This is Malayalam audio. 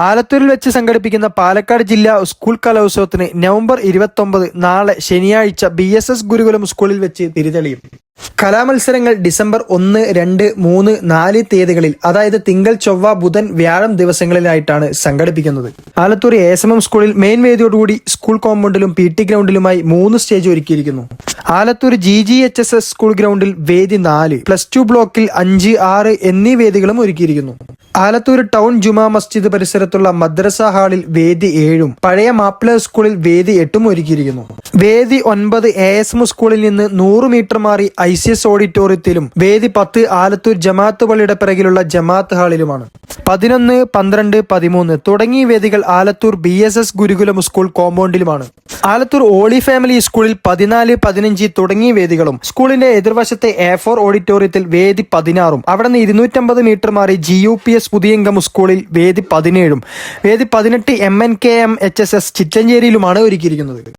ആലത്തൂരിൽ വെച്ച് സംഘടിപ്പിക്കുന്ന പാലക്കാട് ജില്ലാ സ്കൂൾ കലോത്സവത്തിന് നവംബർ ഇരുപത്തൊമ്പത് നാളെ ശനിയാഴ്ച ബി എസ് എസ് ഗുരുകുലം സ്കൂളിൽ വെച്ച് തിരിതെളിയും. കലാമത്സരങ്ങൾ ഡിസംബർ ഒന്ന് രണ്ട് മൂന്ന് നാല് തീയതികളിൽ അതായത് തിങ്കൾ ചൊവ്വ ബുധൻ വ്യാഴം ദിവസങ്ങളിലായിട്ടാണ് സംഘടിപ്പിക്കുന്നത്. Alathur A S M M സ്കൂളിൽ മെയിൻ വേദിയോടുകൂടി സ്കൂൾ കോമ്പൗണ്ടിലും പി ടി ഗ്രൗണ്ടിലുമായി മൂന്ന് സ്റ്റേജ് ഒരുക്കിയിരിക്കുന്നു. Alathur G G H S S school ഗ്രൗണ്ടിൽ വേദി നാല് പ്ലസ് ടു ബ്ലോക്കിൽ അഞ്ച് ആറ് എന്നീ വേദികളും ഒരുക്കിയിരിക്കുന്നു. ആലത്തൂർ ടൗൺ ജുമാ മസ്ജിദ് പരിസരത്തുള്ള മദ്രസ ഹാളിൽ വേദി ഏഴും പഴയ മാപ്പിള സ്കൂളിൽ വേദി എട്ടും ഒരുക്കിയിരിക്കുന്നു. വേദി ഒൻപത് എ എസ് എം സ്കൂളിൽ നിന്ന് നൂറ് മീറ്റർ മാറി ഐ സി എസ് ഓഡിറ്റോറിയത്തിലും വേദി പത്ത് ആലത്തൂർ ജമാഅത്ത് പള്ളിയുടെ പിറകിലുള്ള ജമാഅത്ത് ഹാളിലുമാണ്. പതിനൊന്ന് പന്ത്രണ്ട് പതിമൂന്ന് തുടങ്ങിയ വേദികൾ Alathur B S S Gurukulam school കോമ്പൗണ്ടിലുമാണ്. Alathur holy family സ്കൂളിൽ പതിനാല് പതിനഞ്ച് തുടങ്ങിയ വേദികളും സ്കൂളിന്റെ എതിർവശത്തെ എ ഫോർ ഓഡിറ്റോറിയത്തിൽ വേദി പതിനാറും അവിടെ നിന്ന് ഇരുന്നൂറ്റമ്പത് മീറ്റർ മാറി G U P S Puthiyangam സ്കൂളിൽ വേദി പതിനേഴും. വേദി പതിനെട്ട് M N K M H S S ചിറ്റഞ്ചേരിയിലുമാണ് ഒരുക്കിയിരിക്കുന്നത്.